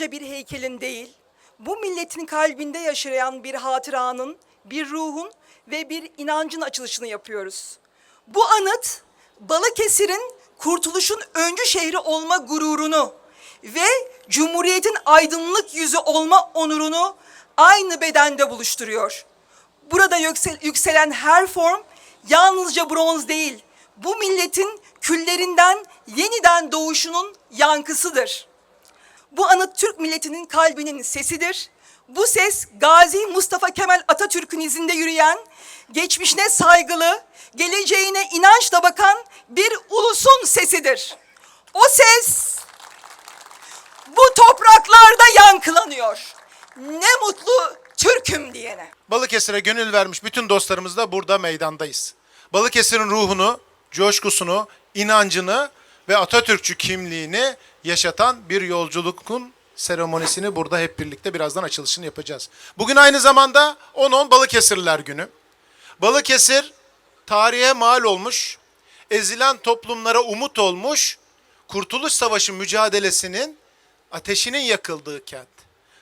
yalnızca bir heykelin değil, bu milletin kalbinde yaşayan bir hatıranın, bir ruhun ve bir inancın açılışını yapıyoruz. Bu anıt Balıkesir'in kurtuluşun öncü şehri olma gururunu ve Cumhuriyet'in aydınlık yüzü olma onurunu aynı bedende buluşturuyor. Burada yüksel- yükselen her form yalnızca bronz değil, bu milletin küllerinden yeniden doğuşunun yankısıdır. Bu anıt Türk milletinin kalbinin sesidir. Bu ses Gazi Mustafa Kemal Atatürk'ün izinde yürüyen, geçmişine saygılı, geleceğine inançla bakan bir ulusun sesidir. O ses bu topraklarda yankılanıyor. Ne mutlu Türk'üm diyene. Balıkesir'e gönül vermiş bütün dostlarımız da burada meydandayız. Balıkesir'in ruhunu, coşkusunu, inancını ve Atatürkçü kimliğini yaşatan bir yolculukun seremonisini burada hep birlikte birazdan açılışını yapacağız. Bugün aynı zamanda 10-10 Balıkesirliler günü. Balıkesir tarihe mal olmuş, ezilen toplumlara umut olmuş, Kurtuluş Savaşı mücadelesinin ateşinin yakıldığı kent.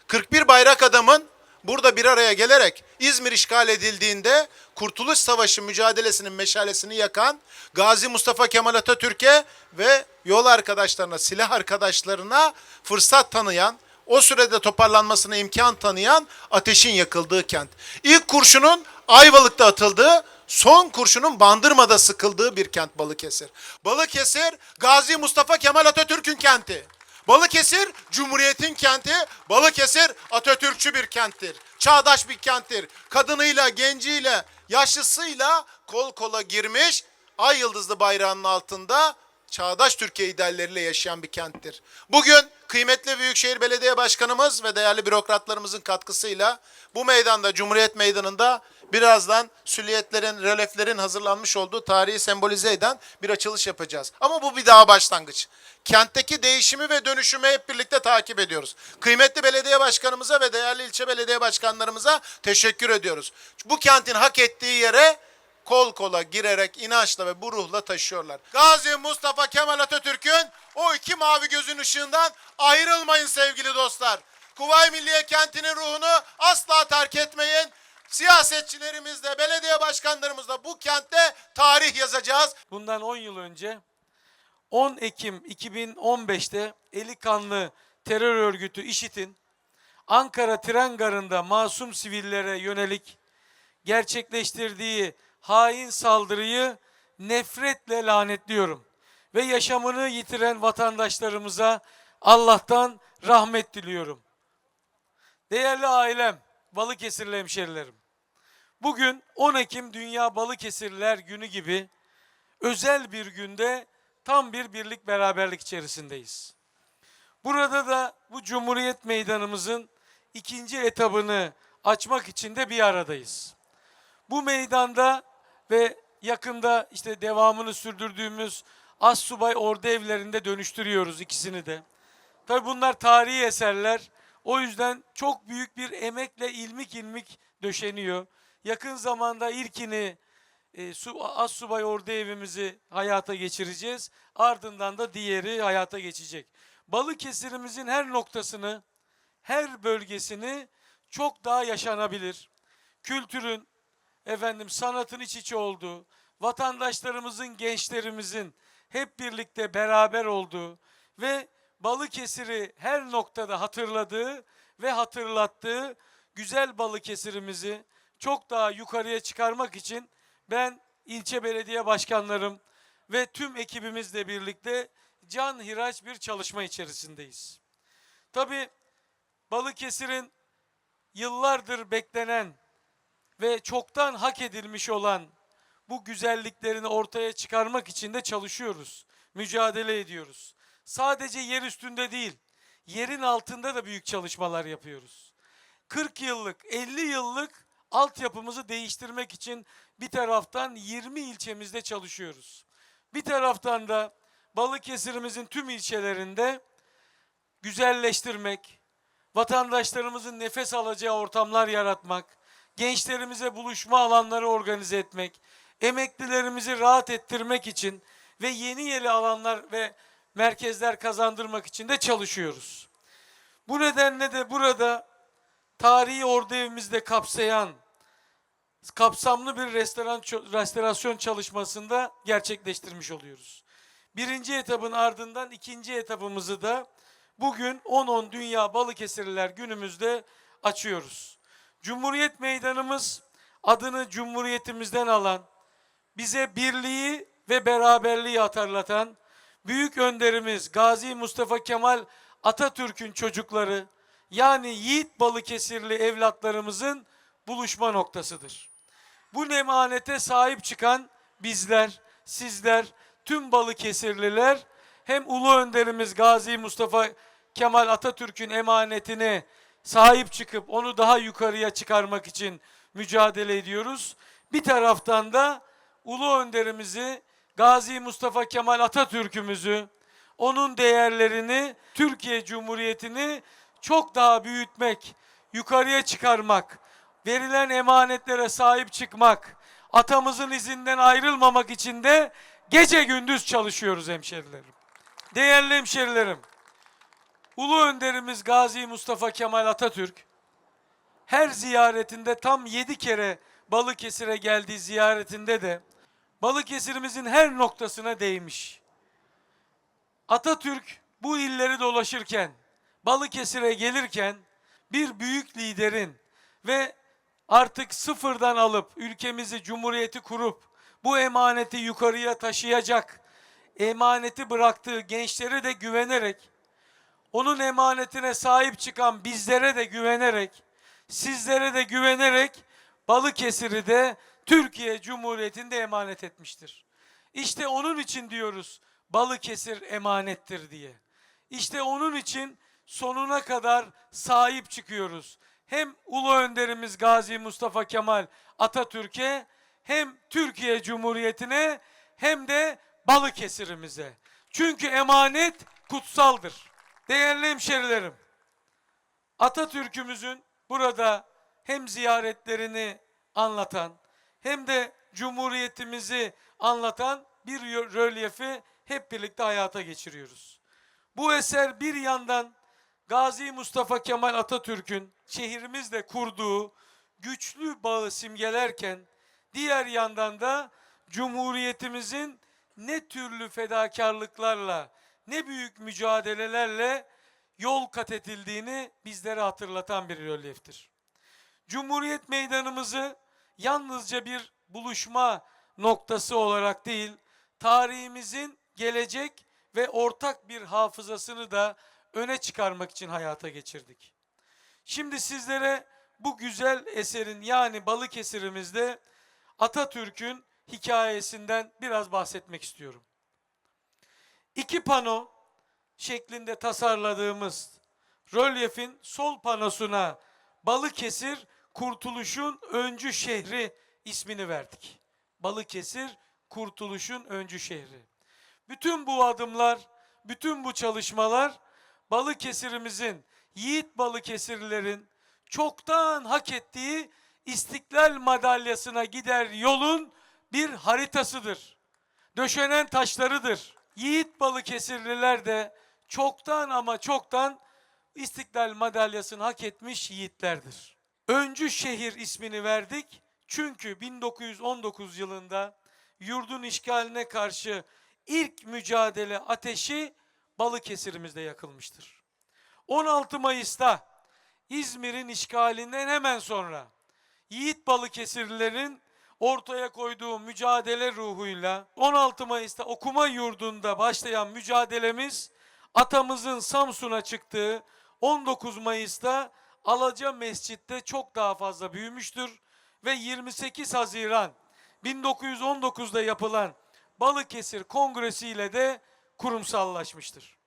41 bayrak adamın burada bir araya gelerek İzmir işgal edildiğinde Kurtuluş Savaşı mücadelesinin meşalesini yakan Gazi Mustafa Kemal Atatürk'e ve yol arkadaşlarına, silah arkadaşlarına fırsat tanıyan, o sürede toparlanmasına imkan tanıyan ateşin yakıldığı kent. İlk kurşunun Ayvalık'ta atıldığı, son kurşunun Bandırma'da sıkıldığı bir kent Balıkesir. Balıkesir, Gazi Mustafa Kemal Atatürk'ün kenti. Balıkesir Cumhuriyet'in kenti, Balıkesir Atatürkçü bir kenttir. Çağdaş bir kenttir. Kadınıyla, genciyle, yaşlısıyla kol kola girmiş, ay yıldızlı bayrağının altında çağdaş Türkiye idealleriyle yaşayan bir kenttir. Bugün kıymetli Büyükşehir Belediye Başkanımız ve değerli bürokratlarımızın katkısıyla bu meydanda, Cumhuriyet Meydanı'nda birazdan süliyetlerin, releflerin hazırlanmış olduğu tarihi sembolize eden bir açılış yapacağız. Ama bu bir daha başlangıç. Kentteki değişimi ve dönüşümü hep birlikte takip ediyoruz. Kıymetli belediye başkanımıza ve değerli ilçe belediye başkanlarımıza teşekkür ediyoruz. Bu kentin hak ettiği yere kol kola girerek inançla ve bu ruhla taşıyorlar. Gazi Mustafa Kemal Atatürk'ün o iki mavi gözün ışığından ayrılmayın sevgili dostlar. Kuvayi Milliye kentinin ruhunu asla terk etmeyin. Siyasetçilerimizle, belediye başkanlarımızla bu kentte tarih yazacağız. Bundan 10 yıl önce 10 Ekim 2015'te eli kanlı terör örgütü IŞİD'in Ankara tren garında masum sivillere yönelik gerçekleştirdiği hain saldırıyı nefretle lanetliyorum. Ve yaşamını yitiren vatandaşlarımıza Allah'tan rahmet diliyorum. Değerli ailem, Balıkesirli hemşerilerim. Bugün 10 Ekim Dünya Balıkesirliler Günü gibi özel bir günde tam bir birlik beraberlik içerisindeyiz. Burada da bu Cumhuriyet Meydanımızın ikinci etabını açmak için de bir aradayız. Bu meydanda ve yakında işte devamını sürdürdüğümüz Assubay Ordu Evlerinde dönüştürüyoruz ikisini de. Tabii bunlar tarihi eserler. O yüzden çok büyük bir emekle ilmik ilmik döşeniyor. Yakın zamanda ilkini e, su, Assubay Ordu Evimizi hayata geçireceğiz. Ardından da diğeri hayata geçecek. Balıkesir'imizin her noktasını, her bölgesini çok daha yaşanabilir. Kültürün, efendim sanatın iç içe olduğu, vatandaşlarımızın, gençlerimizin hep birlikte beraber olduğu ve Balıkesir'i her noktada hatırladığı ve hatırlattığı güzel Balıkesir'imizi çok daha yukarıya çıkarmak için ben ilçe belediye başkanlarım ve tüm ekibimizle birlikte can hiraç bir çalışma içerisindeyiz. Tabii Balıkesir'in yıllardır beklenen ve çoktan hak edilmiş olan bu güzelliklerini ortaya çıkarmak için de çalışıyoruz. Mücadele ediyoruz. Sadece yer üstünde değil, yerin altında da büyük çalışmalar yapıyoruz. 40 yıllık, 50 yıllık altyapımızı değiştirmek için bir taraftan 20 ilçemizde çalışıyoruz. Bir taraftan da Balıkesir'imizin tüm ilçelerinde güzelleştirmek, vatandaşlarımızın nefes alacağı ortamlar yaratmak, gençlerimize buluşma alanları organize etmek, emeklilerimizi rahat ettirmek için ve yeni yeni alanlar ve merkezler kazandırmak için de çalışıyoruz. Bu nedenle de burada tarihi ordu evimizde kapsayan kapsamlı bir restoran restorasyon çalışmasında gerçekleştirmiş oluyoruz. Birinci etapın ardından ikinci etapımızı da bugün 10-10 Dünya Balıkesirliler günümüzde açıyoruz. Cumhuriyet Meydanımız adını Cumhuriyetimizden alan, bize birliği ve beraberliği hatırlatan büyük önderimiz Gazi Mustafa Kemal Atatürk'ün çocukları yani Yiğit Balıkesirli evlatlarımızın buluşma noktasıdır. Bu emanete sahip çıkan bizler, sizler, tüm Balıkesirliler hem Ulu Önderimiz Gazi Mustafa Kemal Atatürk'ün emanetine sahip çıkıp onu daha yukarıya çıkarmak için mücadele ediyoruz. Bir taraftan da Ulu Önderimizi Gazi Mustafa Kemal Atatürk'ümüzü, onun değerlerini, Türkiye Cumhuriyeti'ni çok daha büyütmek, yukarıya çıkarmak, verilen emanetlere sahip çıkmak, atamızın izinden ayrılmamak için de gece gündüz çalışıyoruz hemşerilerim. Değerli hemşerilerim, Ulu Önderimiz Gazi Mustafa Kemal Atatürk her ziyaretinde tam yedi kere Balıkesir'e geldiği ziyaretinde de Balıkesir'imizin her noktasına değmiş. Atatürk bu illeri dolaşırken, Balıkesir'e gelirken bir büyük liderin ve artık sıfırdan alıp ülkemizi, cumhuriyeti kurup bu emaneti yukarıya taşıyacak, emaneti bıraktığı gençlere de güvenerek, onun emanetine sahip çıkan bizlere de güvenerek, sizlere de güvenerek Balıkesir'i de Türkiye Cumhuriyeti'nde emanet etmiştir. İşte onun için diyoruz Balıkesir emanettir diye. İşte onun için sonuna kadar sahip çıkıyoruz. Hem Ulu Önderimiz Gazi Mustafa Kemal Atatürk'e hem Türkiye Cumhuriyeti'ne hem de Balıkesir'imize. Çünkü emanet kutsaldır. Değerli hemşerilerim, Atatürk'ümüzün burada hem ziyaretlerini anlatan hem de Cumhuriyetimizi anlatan bir rölyefi hep birlikte hayata geçiriyoruz. Bu eser bir yandan Gazi Mustafa Kemal Atatürk'ün şehrimizle kurduğu güçlü bağı simgelerken diğer yandan da Cumhuriyetimizin ne türlü fedakarlıklarla, ne büyük mücadelelerle yol kat edildiğini bizlere hatırlatan bir rölyeftir. Cumhuriyet Meydanımızı yalnızca bir buluşma noktası olarak değil, tarihimizin gelecek ve ortak bir hafızasını da öne çıkarmak için hayata geçirdik. Şimdi sizlere bu güzel eserin yani Balıkesir'imizde Atatürk'ün hikayesinden biraz bahsetmek istiyorum. İki pano şeklinde tasarladığımız rölyefin sol panosuna Balıkesir Kurtuluş'un öncü şehri ismini verdik. Balıkesir Kurtuluş'un öncü şehri. Bütün bu adımlar, bütün bu çalışmalar Balıkesir'imizin, yiğit Balıkesirlilerin çoktan hak ettiği İstiklal madalyasına gider yolun bir haritasıdır. Döşenen taşlarıdır. Yiğit Balıkesirliler de çoktan ama çoktan İstiklal madalyasını hak etmiş yiğitlerdir. Öncü şehir ismini verdik çünkü 1919 yılında yurdun işgaline karşı ilk mücadele ateşi Balıkesir'imizde yakılmıştır. 16 Mayıs'ta İzmir'in işgalinden hemen sonra Yiğit Balıkesirlilerin ortaya koyduğu mücadele ruhuyla 16 Mayıs'ta okuma yurdunda başlayan mücadelemiz atamızın Samsun'a çıktığı 19 Mayıs'ta Alaca Mescid'de çok daha fazla büyümüştür ve 28 Haziran 1919'da yapılan Balıkesir Kongresi ile de kurumsallaşmıştır.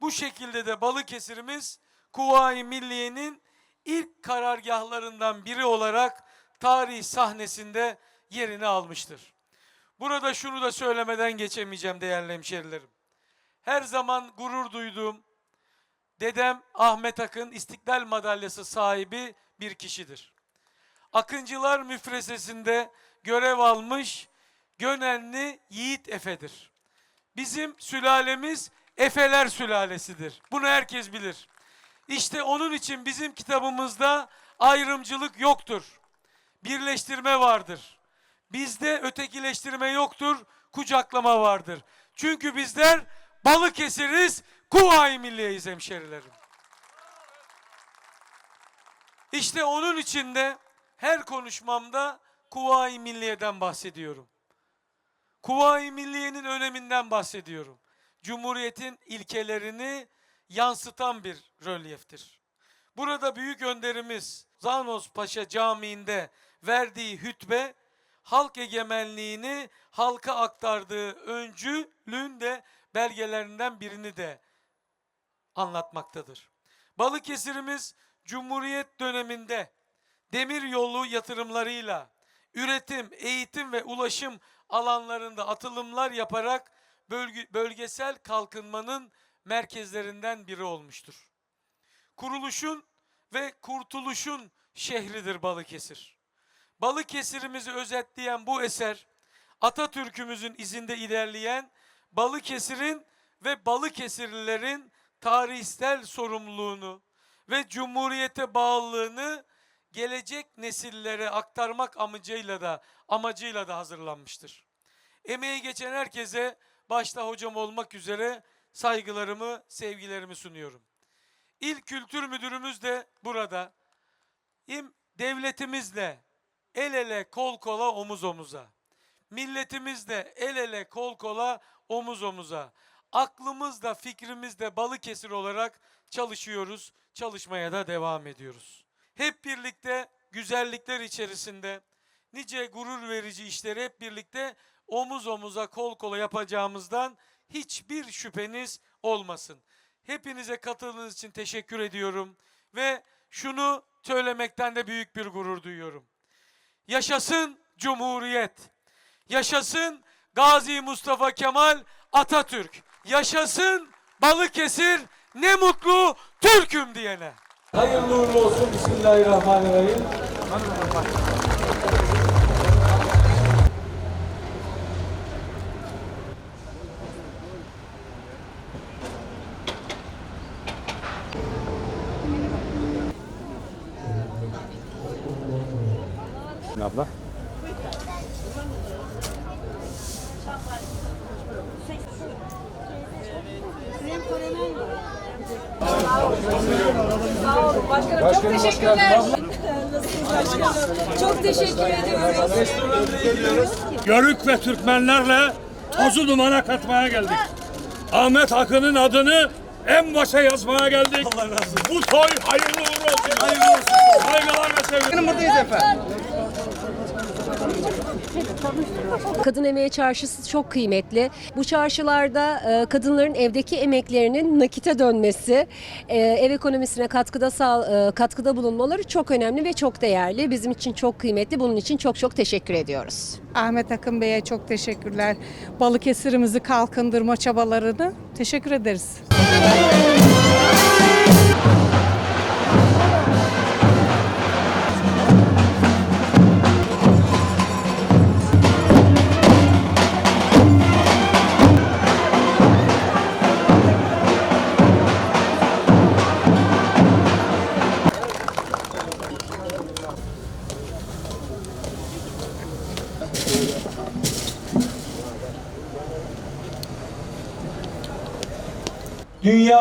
Bu şekilde de Balıkesir'imiz Kuvayi Milliye'nin ilk karargahlarından biri olarak tarih sahnesinde yerini almıştır. Burada şunu da söylemeden geçemeyeceğim değerli hemşerilerim. Her zaman gurur duyduğum dedem Ahmet Akın İstiklal Madalyası sahibi bir kişidir. Akıncılar müfresesinde görev almış Gönenli Yiğit Efe'dir. Bizim sülalemiz Efeler sülalesidir. Bunu herkes bilir. İşte onun için bizim kitabımızda ayrımcılık yoktur. Birleştirme vardır. Bizde ötekileştirme yoktur, kucaklama vardır. Çünkü bizler Balıkesiriz, Kuvayi Milliye'yiz hemşerilerim. İşte onun için de her konuşmamda Kuvayi Milliye'den bahsediyorum. Kuvayi Milliye'nin öneminden bahsediyorum. Cumhuriyetin ilkelerini yansıtan bir rölyeftir. Burada büyük önderimiz Zanos Paşa Camii'nde verdiği hütbe halk egemenliğini halka aktardığı öncülüğün de belgelerinden birini de anlatmaktadır. Balıkesir'imiz Cumhuriyet döneminde demir yolu yatırımlarıyla üretim, eğitim ve ulaşım alanlarında atılımlar yaparak bölge- bölgesel kalkınmanın merkezlerinden biri olmuştur. Kuruluşun ve kurtuluşun şehridir Balıkesir. Balıkesir'imizi özetleyen bu eser Atatürk'ümüzün izinde ilerleyen Balıkesir'in ve Balıkesirlilerin tarihsel sorumluluğunu ve cumhuriyete bağlılığını gelecek nesillere aktarmak amacıyla da amacıyla da hazırlanmıştır. Emeği geçen herkese başta hocam olmak üzere saygılarımı, sevgilerimi sunuyorum. İl Kültür Müdürümüz de burada. İm devletimizle el ele kol kola omuz omuza. Milletimizle el ele kol kola omuz omuza. Aklımızda fikrimizde Balıkesir olarak çalışıyoruz. Çalışmaya da devam ediyoruz. Hep birlikte güzellikler içerisinde nice gurur verici işleri hep birlikte omuz omuza kol kola yapacağımızdan hiçbir şüpheniz olmasın. Hepinize katıldığınız için teşekkür ediyorum ve şunu söylemekten de büyük bir gurur duyuyorum. Yaşasın Cumhuriyet. Yaşasın Gazi Mustafa Kemal Atatürk. Yaşasın Balıkesir. Ne mutlu Türk'üm diyene. Hayırlı uğurlu olsun. Bismillahirrahmanirrahim. abla. Başkanım çok teşekkürler. Başkanım çok teşekkür ediyoruz. Yörük ve Türkmenlerle tozu dumana katmaya geldik. Ahmet Akın'ın adını en başa yazmaya geldik. Bu toy hayırlı uğurlu olsun. Hayırlı olsun. Saygılar ve sevgiler. Kadın Emeği Çarşısı çok kıymetli. Bu çarşılarda e, kadınların evdeki emeklerinin nakite dönmesi, e, ev ekonomisine katkıda sağ, e, katkıda bulunmaları çok önemli ve çok değerli. Bizim için çok kıymetli. Bunun için çok çok teşekkür ediyoruz. Ahmet Akın Bey'e çok teşekkürler. Balıkesir'imizi kalkındırma çabalarını teşekkür ederiz.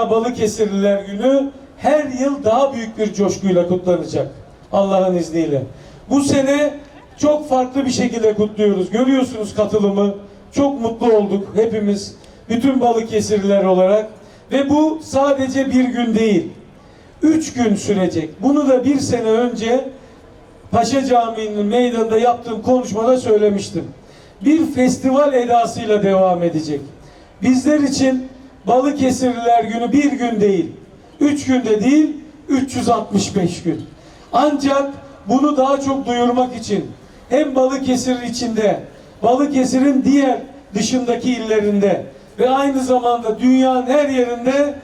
Dünya Balıkesirliler Günü her yıl daha büyük bir coşkuyla kutlanacak. Allah'ın izniyle. Bu sene çok farklı bir şekilde kutluyoruz. Görüyorsunuz katılımı. Çok mutlu olduk hepimiz. Bütün Balıkesirliler olarak. Ve bu sadece bir gün değil. Üç gün sürecek. Bunu da bir sene önce Paşa Camii'nin meydanında yaptığım konuşmada söylemiştim. Bir festival edasıyla devam edecek. Bizler için Balıkesirliler günü bir gün değil, üç günde değil, 365 gün. Ancak bunu daha çok duyurmak için hem Balıkesir içinde, Balıkesir'in diğer dışındaki illerinde ve aynı zamanda dünyanın her yerinde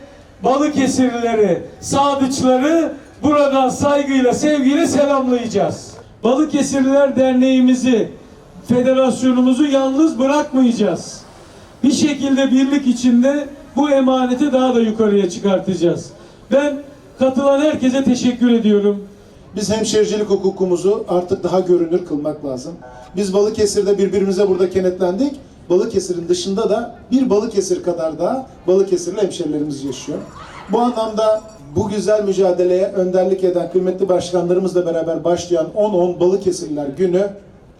Balıkesirlileri, sadıçları buradan saygıyla, sevgiyle selamlayacağız. Balıkesirliler Derneğimizi, federasyonumuzu yalnız bırakmayacağız. Bir şekilde birlik içinde bu emaneti daha da yukarıya çıkartacağız. Ben Katılan herkese teşekkür ediyorum. Biz hemşericilik hukukumuzu artık daha görünür kılmak lazım. Biz Balıkesir'de birbirimize burada kenetlendik. Balıkesir'in dışında da bir Balıkesir kadar daha Balıkesirli hemşerilerimiz yaşıyor. Bu anlamda bu güzel mücadeleye önderlik eden kıymetli başkanlarımızla beraber başlayan 10-10 Balıkesirliler günü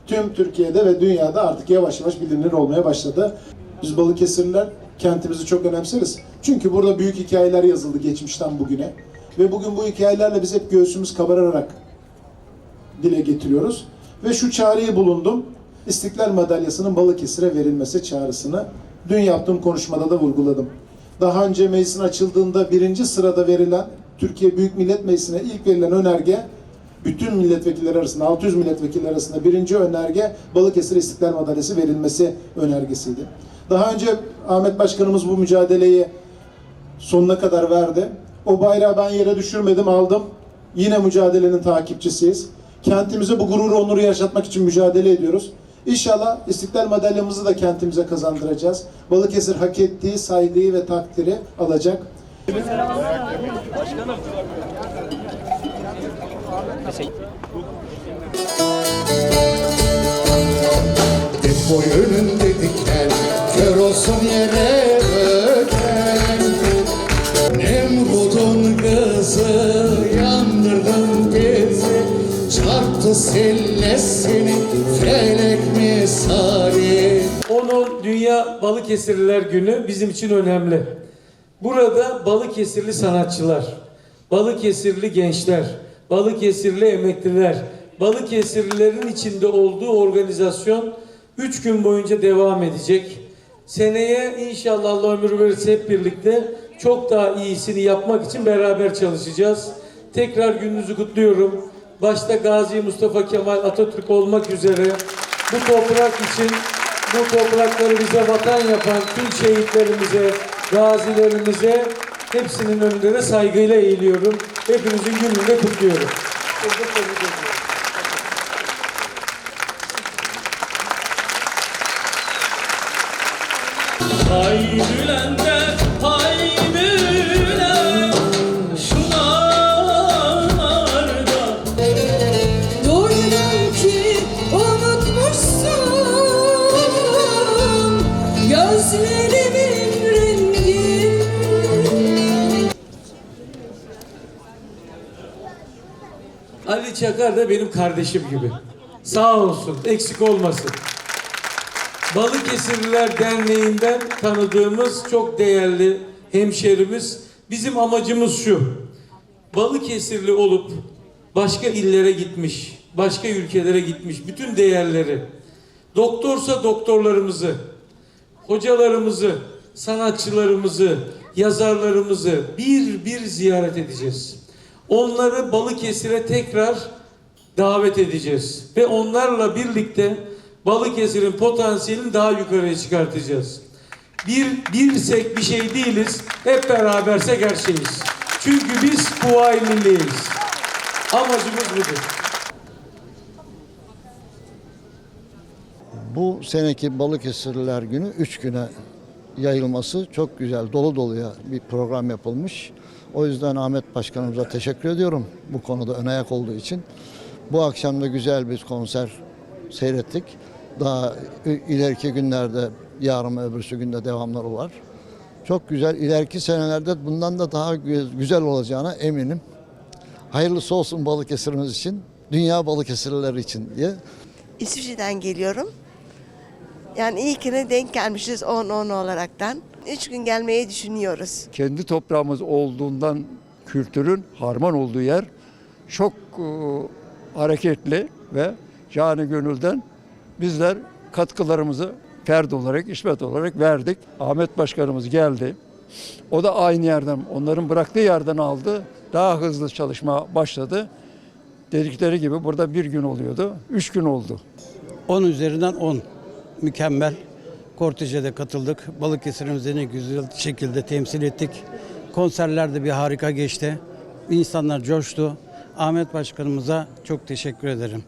tüm Türkiye'de ve dünyada artık yavaş yavaş bilinir olmaya başladı. Biz Balıkesirliler kentimizi çok önemseriz. Çünkü burada büyük hikayeler yazıldı geçmişten bugüne. Ve bugün bu hikayelerle biz hep göğsümüz kabararak dile getiriyoruz. Ve şu çağrıyı bulundum. İstiklal Madalyası'nın Balıkesir'e verilmesi çağrısını dün yaptığım konuşmada da vurguladım. Daha önce meclisin açıldığında birinci sırada verilen Türkiye Büyük Millet Meclisi'ne ilk verilen önerge bütün milletvekilleri arasında 600 milletvekili arasında birinci önerge Balıkesir İstiklal Madalyası verilmesi önergesiydi. Daha önce Ahmet Başkanımız bu mücadeleyi sonuna kadar verdi. O bayrağı ben yere düşürmedim, aldım. Yine mücadelenin takipçisiyiz. Kentimize bu gururu, onuru yaşatmak için mücadele ediyoruz. İnşallah İstiklal Madalyamızı da kentimize kazandıracağız. Balıkesir hak ettiği saygıyı ve takdiri alacak. Depoy önünde diken Kör olsun yere öten Nemrud'un kızı Yandırdın bizi Çarptı sellesini Felek misali 10 Dünya Balıkesirliler Günü bizim için önemli. Burada Balıkesirli sanatçılar, Balıkesirli gençler, Balıkesirli emekliler, Balıkesirlilerin içinde olduğu organizasyon 3 gün boyunca devam edecek. Seneye inşallah Allah ömür verirse hep birlikte çok daha iyisini yapmak için beraber çalışacağız. Tekrar gününüzü kutluyorum. Başta Gazi Mustafa Kemal Atatürk olmak üzere bu toprak için bu toprakları bize vatan yapan tüm şehitlerimize, gazilerimize hepsinin önünde de saygıyla eğiliyorum. Hepinizin gününü de kutluyorum. Tebrik ediyorum. Ali Çakar da benim kardeşim gibi. Sağ olsun, eksik olmasın. Balıkesirliler Derneği'nden tanıdığımız çok değerli hemşerimiz. Bizim amacımız şu. Balıkesirli olup başka illere gitmiş, başka ülkelere gitmiş bütün değerleri, doktorsa doktorlarımızı, hocalarımızı, sanatçılarımızı, yazarlarımızı bir bir ziyaret edeceğiz. Onları Balıkesir'e tekrar davet edeceğiz ve onlarla birlikte Balıkesir'in potansiyelini daha yukarıya çıkartacağız. Bir birsek bir şey değiliz, hep berabersek her şeyiz. Çünkü biz Kuvayi Milliyiz. Amacımız budur. Bu seneki Balıkesirliler Günü 3 güne yayılması çok güzel, dolu doluya bir program yapılmış. O yüzden Ahmet Başkanımıza teşekkür ediyorum bu konuda ön ayak olduğu için. Bu akşam da güzel bir konser seyrettik. Daha ileriki günlerde, yarın ve öbürsü günde devamları var. Çok güzel. İleriki senelerde bundan da daha gü- güzel olacağına eminim. Hayırlısı olsun Balıkesir'imiz için, dünya Balıkesirliler için diye İsviçre'den geliyorum. Yani iyi ki de denk gelmişiz 10-10 olaraktan. Üç gün gelmeyi düşünüyoruz. kendi toprağımız olduğundan kültürün harman olduğu yer çok e, hareketli ve canı gönülden bizler katkılarımızı ferd olarak, işmet olarak verdik. Ahmet Başkanımız geldi. O da aynı yerden, onların bıraktığı yerden aldı. Daha hızlı çalışma başladı. Dedikleri gibi burada bir gün oluyordu, üç gün oldu. 10 üzerinden 10. Mükemmel. Kortej'e katıldık. Balıkesir'imizi ne güzel şekilde temsil ettik. Konserler de bir harika geçti. İnsanlar coştu. Ahmet Başkanımıza çok teşekkür ederim.